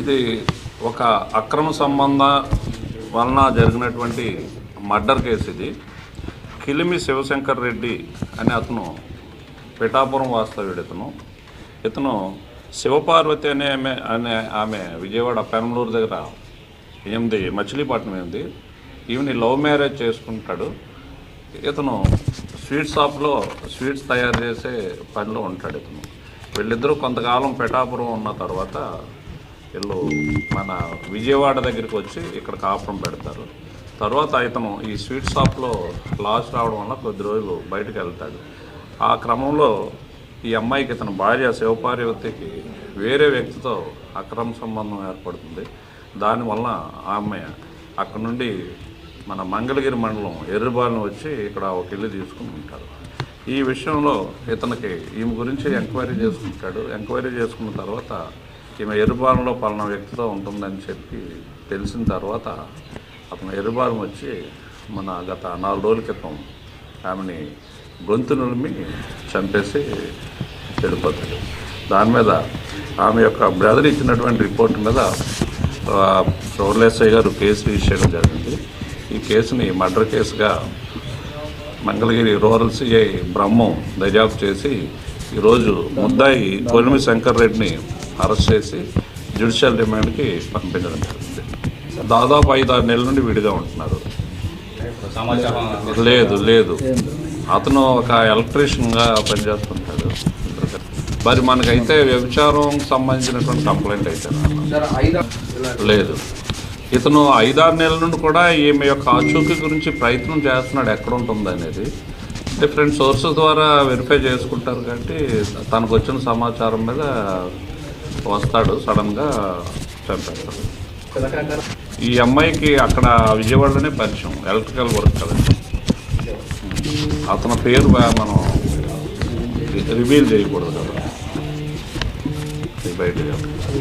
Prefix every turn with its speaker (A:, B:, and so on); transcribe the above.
A: ఇది ఒక అక్రమ సంబంధ వలన జరిగినటువంటి మర్డర్ కేసు ఇది. కిలిమి శివశంకర్ రెడ్డి అనే అతను పిఠాపురం వాస్తవ్యుడు ఇతను. ఇతను శివపార్వతి అనే ఆమె అనే ఆమె విజయవాడ పెనమలూరు దగ్గర ఎనిమిది మచిలీపట్నం ఏంది ఈమెని లవ్ మ్యారేజ్ చేసుకుంటాడు. ఇతను స్వీట్ షాప్లో స్వీట్స్ తయారు చేసే పనిలో ఉంటాడు ఇతను. వీళ్ళిద్దరూ కొంతకాలం పిఠాపురం ఉన్న తర్వాత వీళ్ళు మన విజయవాడ దగ్గరికి వచ్చి ఇక్కడ కాపురం పెడతారు. తర్వాత ఇతను ఈ స్వీట్ షాప్లో లాస్ రావడం వల్ల కొద్ది రోజులు బయటకు వెళ్తాడు. ఆ క్రమంలో ఈ అమ్మాయికి ఇతను భార్య శివపార్వతికి వేరే వ్యక్తితో అక్రమ సంబంధం ఏర్పడుతుంది. దానివల్ల ఆమె అక్కడ నుండి మన మంగళగిరి మండలం ఎర్రబాలను వచ్చి ఇక్కడ ఒక ఇల్లు తీసుకుని ఉంటారు. ఈ విషయంలో ఇతనికి ఈమె గురించి ఎంక్వైరీ చేసుకుంటాడు. ఎంక్వైరీ చేసుకున్న తర్వాత ఈమె ఎర్రబాలంలో పలానా వ్యక్తితో ఉంటుందని చెప్పి తెలిసిన తర్వాత అతను ఎర్రబాలం వచ్చి మన గత నాలుగు రోజుల క్రితం ఆమెని గొంతు నులిమి చంపేసి వెళ్ళిపోతాడు. దాని మీద ఆమె యొక్క బ్రదర్ ఇచ్చినటువంటి రిపోర్ట్ మీద చౌర్లేసయ్య గారు కేసు రిజిస్టర్ చేయడం జరిగింది. ఈ కేసుని మర్డర్ కేసుగా మంగళగిరి రూరల్ సిఐ బ్రహ్మం దర్యాప్తు చేసి ఈరోజు ముద్దాయి కొలిమి శంకర్ రెడ్డిని అరెస్ట్ చేసి జ్యుడిషియల్ రిమాండ్కి పంపించడం జరిగింది. దాదాపు ఐదు ఆరు నెలల నుండి విడిగా ఉంటున్నారు.
B: సమాచారం
A: లేదు లేదు. అతను ఒక ఎలక్ట్రీషియన్గా పనిచేస్తుంటాడు. మరి మనకైతే వ్యభిచారం సంబంధించినటువంటి కంప్లైంట్ అయితే లేదు. ఇతను ఐదారు నెలల నుండి కూడా ఈమె యొక్క ఆచూకీ గురించి ప్రయత్నం చేస్తున్నాడు. ఎక్కడ ఉంటుంది అనేది డిఫరెంట్ సోర్సెస్ ద్వారా వెరిఫై చేసుకుంటారు కాబట్టి తనకు వచ్చిన సమాచారం మీద వస్తాడు సడన్గా చంపేస్తాడు ఈ అమ్మాయికి అక్కడ విజయవాడలోనే పరిచయం ఎలక్ట్రికల్ వర్క్ కదా. అతని పేరు మనం రివీల్ చేయకూడదు కదా. బయట.